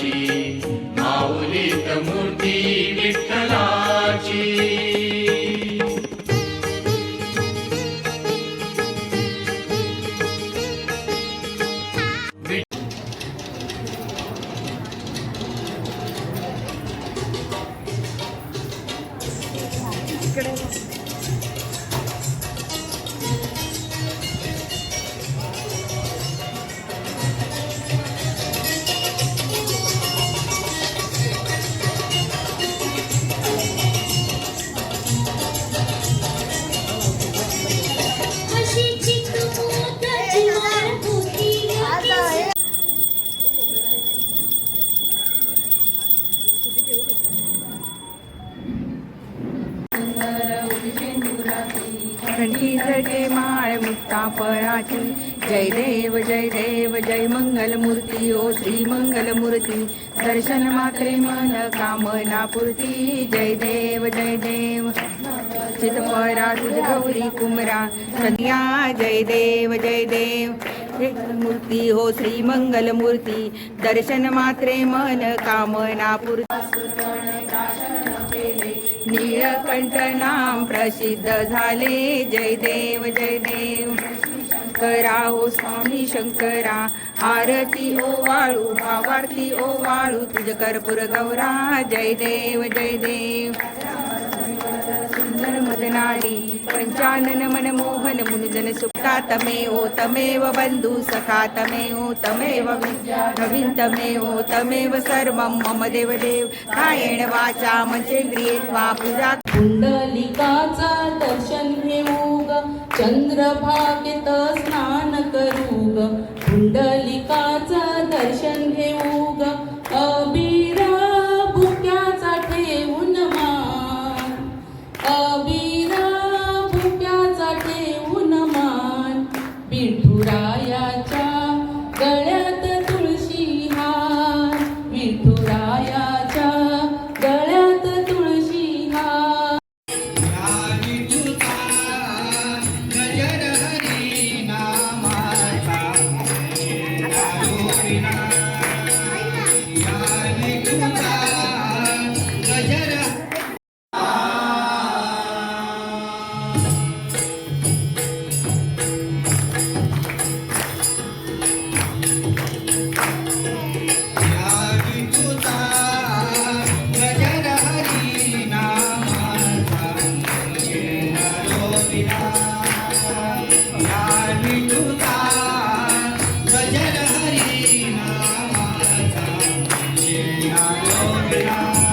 जगाची माऊलीत मूर्ती विठ्ठलाची म्हशीची माळ जय देव जय देव जय मंगलमूर्ती ओ श्री मंगलमूर्ती। दर्शन मात्रे मन कामना पूर्ती। जय देव जय देव। चितपरा तुझ गौरी कुमरा। कन्या जय देव जय देव। मूर्ती हो श्री मंगल मूर्ती दर्शन मात्रे मन कामना पूर्ती। नाम प्रसिद्ध झाले. जय देव जय देव. करा ओ स्वामी शंकरा आरती ओ वाळू भावार्थी ओ वाळू. तुझ कर्पूर गौरा जय देव जय देव. मदनाडी पञ्चानन मन मोहन मुनिजन सुप्ता तमेव तमेव बन्धु सखा तमेव तमेव नवीन तमेव तमेव सर्वं मम देवदेव। देव कायेण वाचा मंचेंद्रिये त्वा पूजा। पुंडलिकाचा दर्शन घेऊ ग चंद्रभागेत स्नान करू ग दर्शन घेऊ अभि Yeah.